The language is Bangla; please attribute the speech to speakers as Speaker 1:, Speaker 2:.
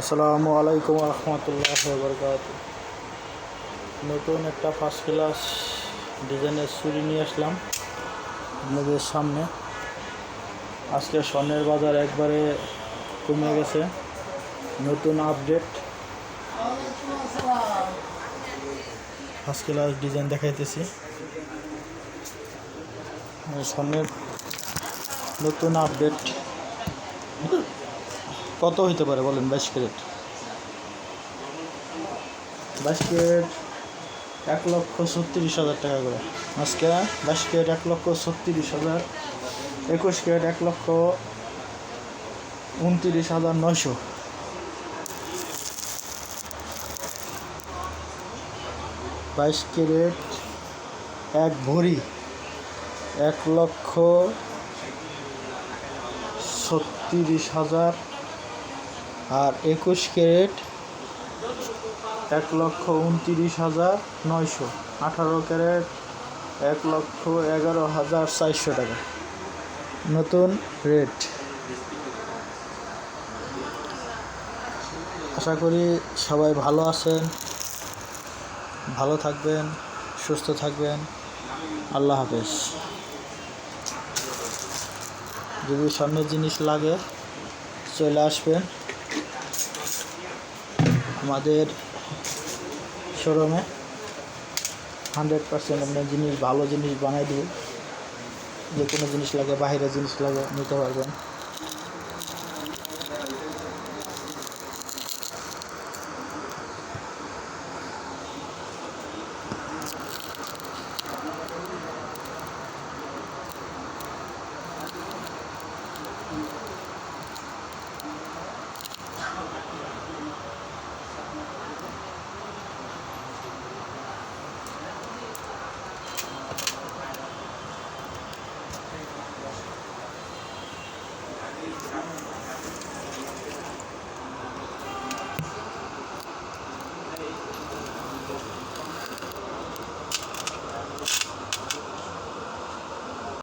Speaker 1: আসসালামু আলাইকুম রহমতুল্লাহ বরকাত নতুন একটা ফার্স্ট ক্লাস ডিজাইনের চুরি নিয়ে আসলাম আপনাদের সামনে। আজকে স্বর্ণের বাজার একবারে কমে গেছে। নতুন আপডেট ফার্স্ট ক্লাস ডিজাইন দেখাইতেছি। স্বর্ণের নতুন আপডেট কত হইতে পারে বলেন বাইশ ক্যারেট? বাইশ ক্যারেট এক লক্ষ ছত্রিশ হাজার টাকা করে। আজকে বাইশ ক্যারেট এক লক্ষ ছত্রিশ হাজার, একুশ ক্যারেট এক লক্ষ উনত্রিশ হাজার নয়শো। বাইশ ক্যারেট এক ভরি এক লক্ষ ছত্রিশ হাজার আর একুশ ক্যারেট এক লক্ষ উনতিরিশ হাজার নয়শো। আঠারো ক্যারেট এক লক্ষ এগারো হাজার চারশো টাকা। নতুন রেট। আশা করি সবাই ভালো আছেন, ভালো থাকবেন, সুস্থ থাকবেন। আল্লাহ হাফেজ। যদি স্বর্ণের জিনিস লাগে, চলে আসবেন। আমাদের শোরুমে হান্ড্রেড পার্সেন্ট আপনার জিনিস, ভালো জিনিস বানাই দিই যে কোনো জিনিস লাগে, বাইরের জিনিস লাগে, নিতে পারবেন Thank you.